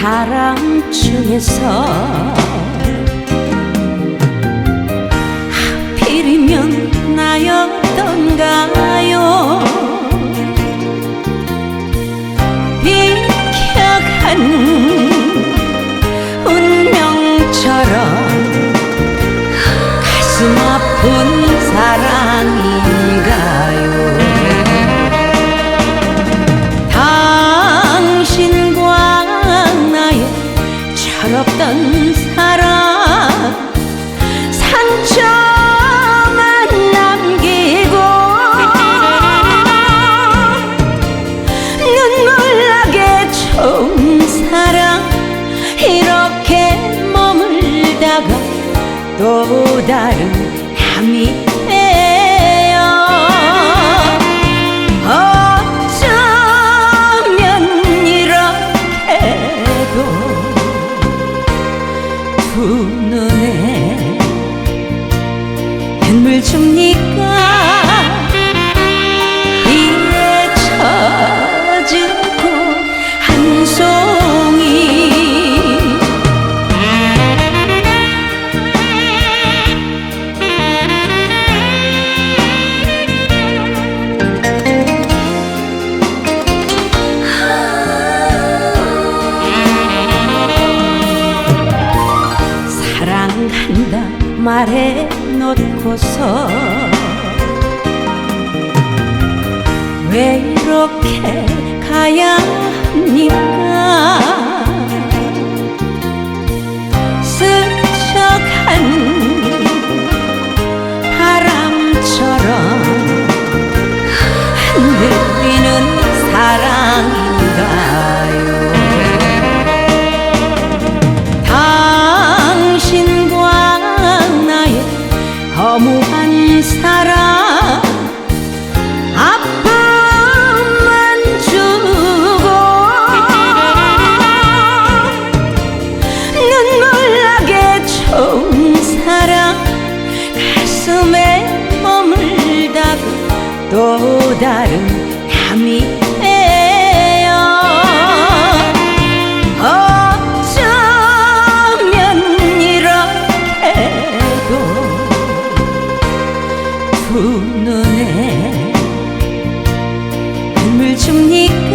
사람 중에서 하필이면 나였던가요? 비켜간 운명처럼 가슴 아픈 사랑 철없던 사랑 상처만 남기고 눈물나게 좋은 사랑 이렇게 머물다가 또 다른 눈물 줍니까? 비에 젖고 한 송이. 사랑한다 말해 놓고서 왜 이렇게 가야 합니까? 스쳐간 바람처럼 흔들리는 사랑인 다른 밤이 돼요. 어쩌면 이렇게도 두 눈에 눈물 줍니까